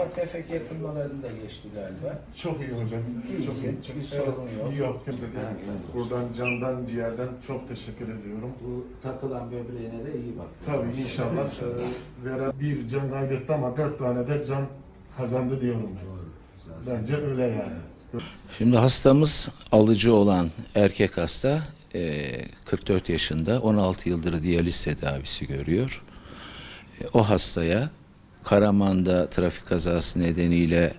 ufak tefek yakınmalarında geçti galiba. Çok iyi hocam. İyisin, Çok iyi. Çok bir sorun yok. Yok. Buradan candan ciğerden çok teşekkür ediyorum. Bu takılan böbreğine de iyi bak. Tabii inşallah e, veren bir can kaybetti ama dört tane de can kazandı diyorum ben. Doğru. Zaten. Bence öyle yani. Şimdi hastamız alıcı olan erkek hasta e, 44 yaşında 16 yıldır diyaliz tedavisi görüyor. E, O hastaya Karaman'da trafik kazası nedeniyle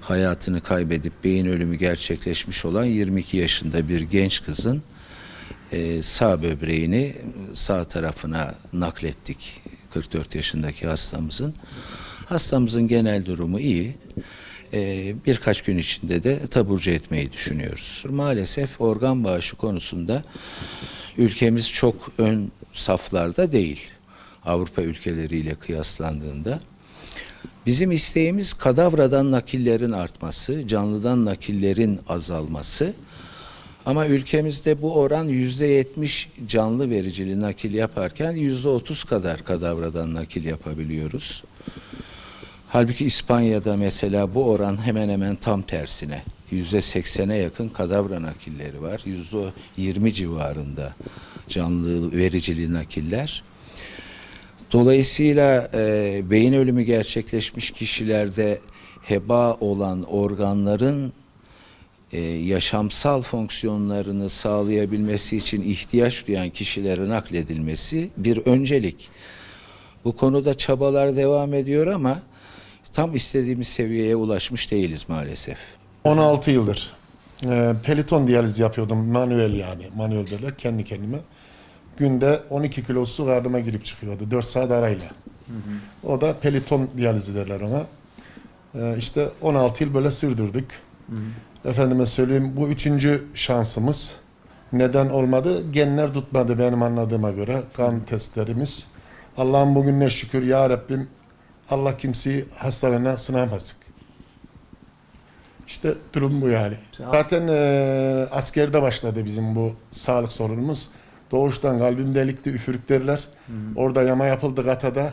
hayatını kaybedip beyin ölümü gerçekleşmiş olan 22 yaşında bir genç kızın e, sağ böbreğini sağ tarafına naklettik 44 yaşındaki hastamızın. Hastamızın genel durumu iyi. E, birkaç gün içinde de taburcu etmeyi düşünüyoruz. Maalesef organ bağışı konusunda ülkemiz çok ön saflarda değil. Avrupa ülkeleriyle kıyaslandığında. Bizim isteğimiz kadavradan nakillerin artması, canlıdan nakillerin azalması. Ama ülkemizde bu oran yüzde yetmiş canlı vericili nakil yaparken yüzde otuz kadar kadavradan nakil yapabiliyoruz. Halbuki İspanya'da mesela bu oran hemen hemen tam tersine. Yüzde seksene yakın kadavra nakilleri var. Yüzde yirmi civarında canlı vericili nakiller. Dolayısıyla e, beyin ölümü gerçekleşmiş kişilerde heba olan organların e, yaşamsal fonksiyonlarını sağlayabilmesi için ihtiyaç duyan kişilere nakledilmesi bir öncelik. Bu konuda çabalar devam ediyor ama tam istediğimiz seviyeye ulaşmış değiliz maalesef. 16 yıldır e, peliton diyaliz yapıyordum manuel yani manuel derler kendi kendime. Günde 12 kilo su karnıma girip çıkıyordu 4 saat arayla. O da peliton diyalizi derler ona. E, işte 16 yıl böyle sürdürdük. Efendime söyleyeyim bu üçüncü şansımız. Neden olmadı? Genler tutmadı benim anladığıma göre. Kan testlerimiz. Allah'ım bugün ne şükür ya Rabbim Allah kimseyi hastalarına sınamasın. İşte durum bu yani. Zaten e, askerde başladı bizim bu sağlık sorunumuz. Doğuştan kalbim delikti, üfürük derler. Orada yama yapıldı katada.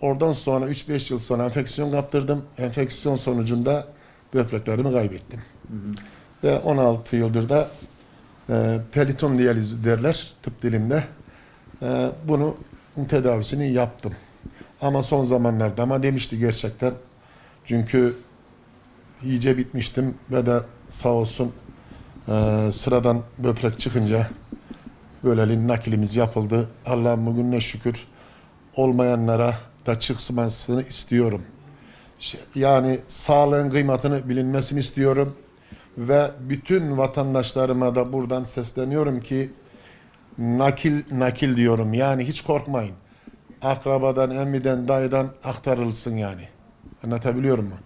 Oradan sonra 3-5 yıl sonra enfeksiyon kaptırdım. Enfeksiyon sonucunda böbreklerimi kaybettim. Ve 16 yıldır da e, periton diyalizi derler tıp dilinde. E, bunu tedavisini yaptım. Ama son zamanlarda ama demişti gerçekten. Çünkü iyice bitmiştim ve de sağ olsun e, sıradan böbrek çıkınca böyleliğin nakilimiz yapıldı. Allah'ım bugün ne şükür olmayanlara da çıkmasını istiyorum. Şey, Yani sağlığın kıymetini bilinmesini istiyorum ve bütün vatandaşlarıma da buradan sesleniyorum ki nakil nakil diyorum. Yani hiç korkmayın. Akrabadan, emmiden, dayıdan aktarılsın yani. Anlatabiliyor muyum?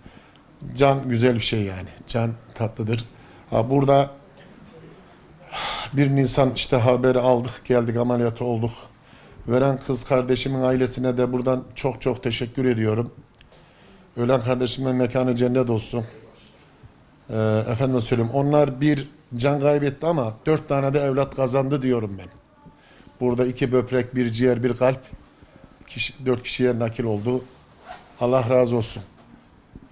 Can güzel bir şey yani. Can tatlıdır. Ha, burada bir Nisan işte haberi aldık, geldik ameliyat olduk. Veren kız kardeşimin ailesine de buradan çok çok teşekkür ediyorum. Ölen kardeşimin mekanı cennet olsun. Ee, efendim söyleyeyim. Onlar bir can kaybetti ama dört tane de evlat kazandı diyorum ben. Burada iki böbrek, bir ciğer, bir kalp. Kişi, dört kişiye nakil oldu. Allah razı olsun.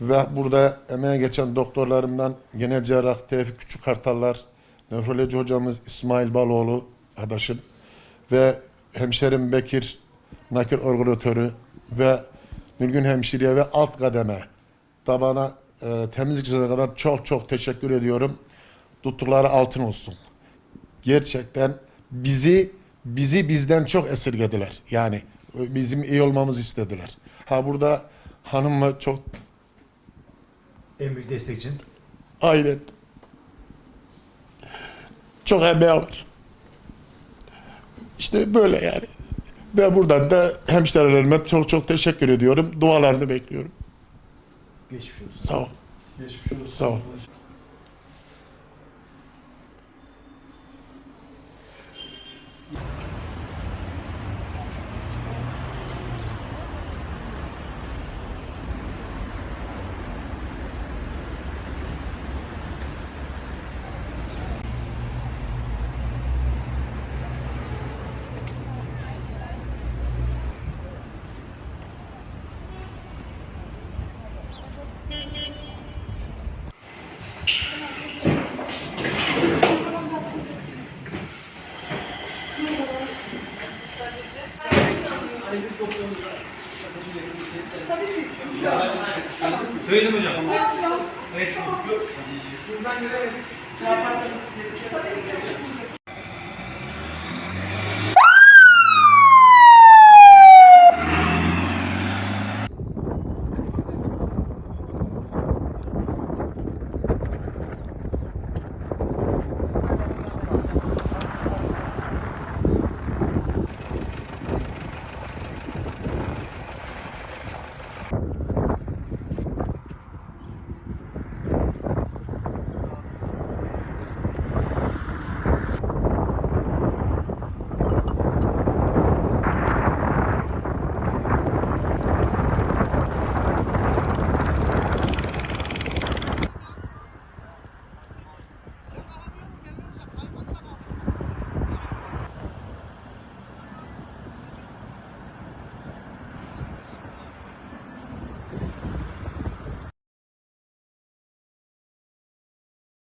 Ve burada emeğe geçen doktorlarımdan genel cerrah Tevfik Küçük Kartallar, nefroloji hocamız İsmail Baloğlu adaşım ve hemşerim Bekir nakil organizatörü ve Nülgün hemşireye ve alt kademe da bana e, temizlikçilere kadar çok çok teşekkür ediyorum. Tuttukları altın olsun. Gerçekten bizi bizi bizden çok esirgediler. Yani e, bizim iyi olmamızı istediler. Ha burada hanımla çok En büyük destek için. Aynen. Çok emeği var. İşte böyle yani. Ve buradan da hemşirelerime çok çok teşekkür ediyorum. Dualarını bekliyorum. Geçmiş olsun. Sağ ol. Sağ ol. Tabii ki. Söyledim hocam. Evet. Yok. Gözden göremedik.